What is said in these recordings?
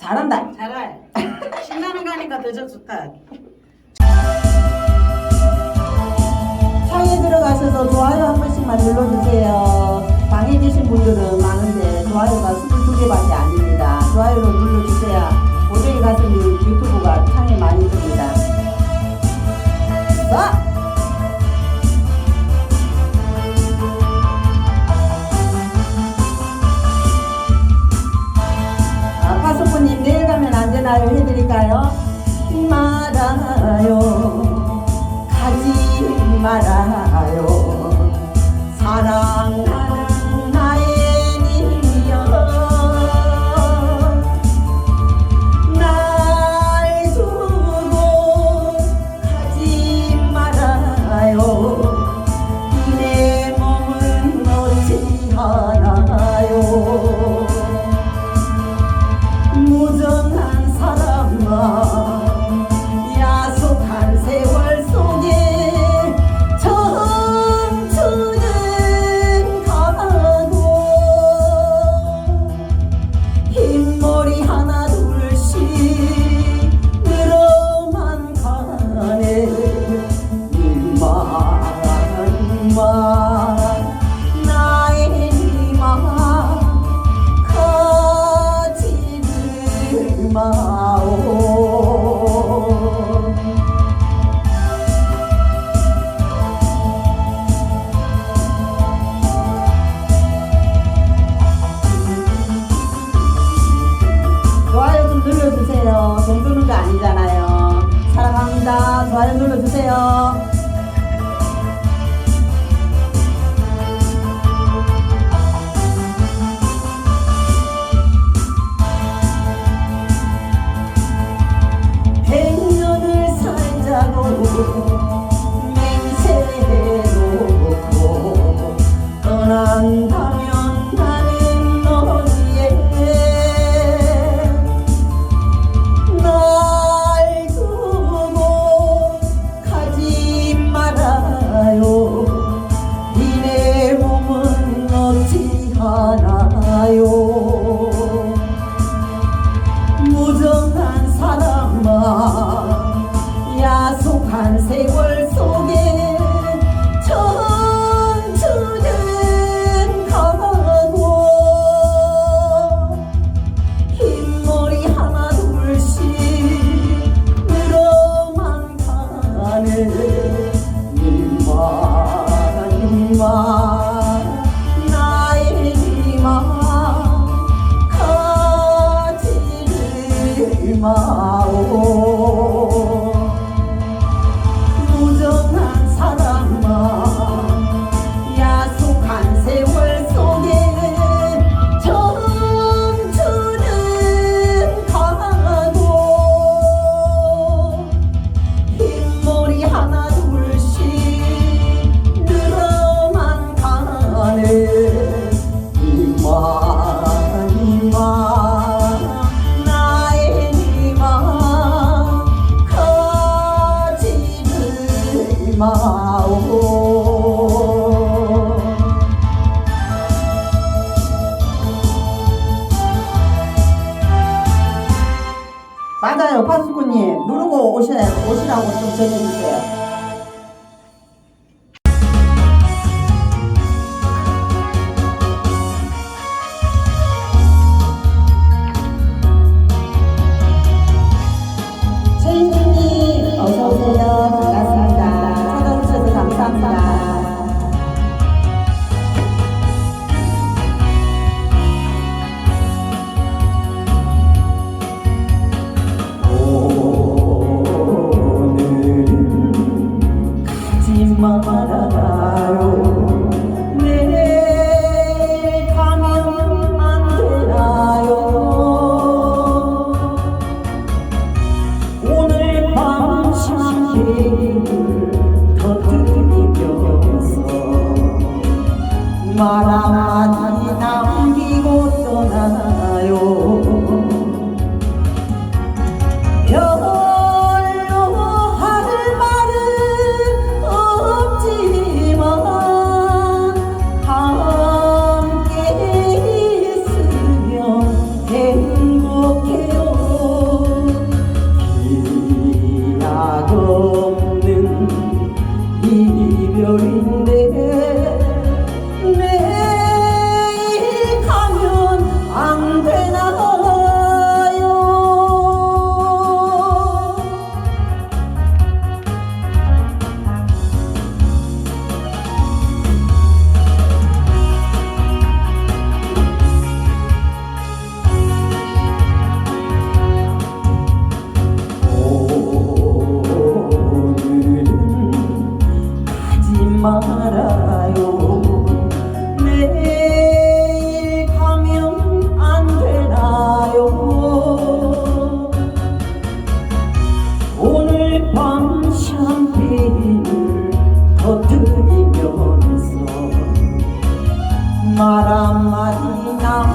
잘한다. 잘해. 신나는 거니까 더좀 좋다. 창에 들어가셔서 좋아요 한 번씩만 눌러주세요. 방에 계신 분들은 많은데 좋아요가 22개밖에 아닙니다. 좋아요를 눌러주세요. 모델이 가슴이 유튜브가 창에 많이 듭니다. 어? 하나요 해드릴까요? 말아요 가지 말아요 사랑하는 파수꾼님 누르고 오시라고 좀 전해주세요. মারামারি নাম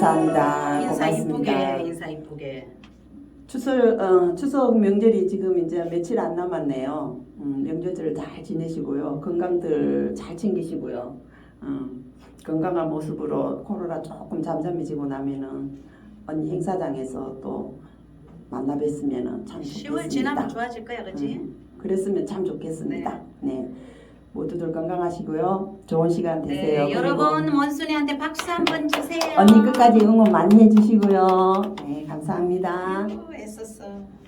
감사합니다. 인사 이쁘게 고맙습니다. 인사 이쁘게. 추석 어, 추석 명절이 지금 이제 며칠 안 남았네요. 음, 명절을 잘 지내시고요. 건강들 잘 챙기시고요. 음, 건강한 모습으로 코로나 조금 잠잠해지고 나면은 언니 행사장에서 또 만나 뵀으면은 참 좋겠습니다. 10월 지나면 좋아질 거야, 그렇지? 음, 그랬으면 참 좋겠습니다. 네. 모두들 건강하시고요. 좋은 시간 되세요. 네, 그리고 여러분 원순이한테 박수 한번 주세요. 언니 끝까지 응원 많이 해주시고요. 네, 감사합니다. 아이고, 애썼어.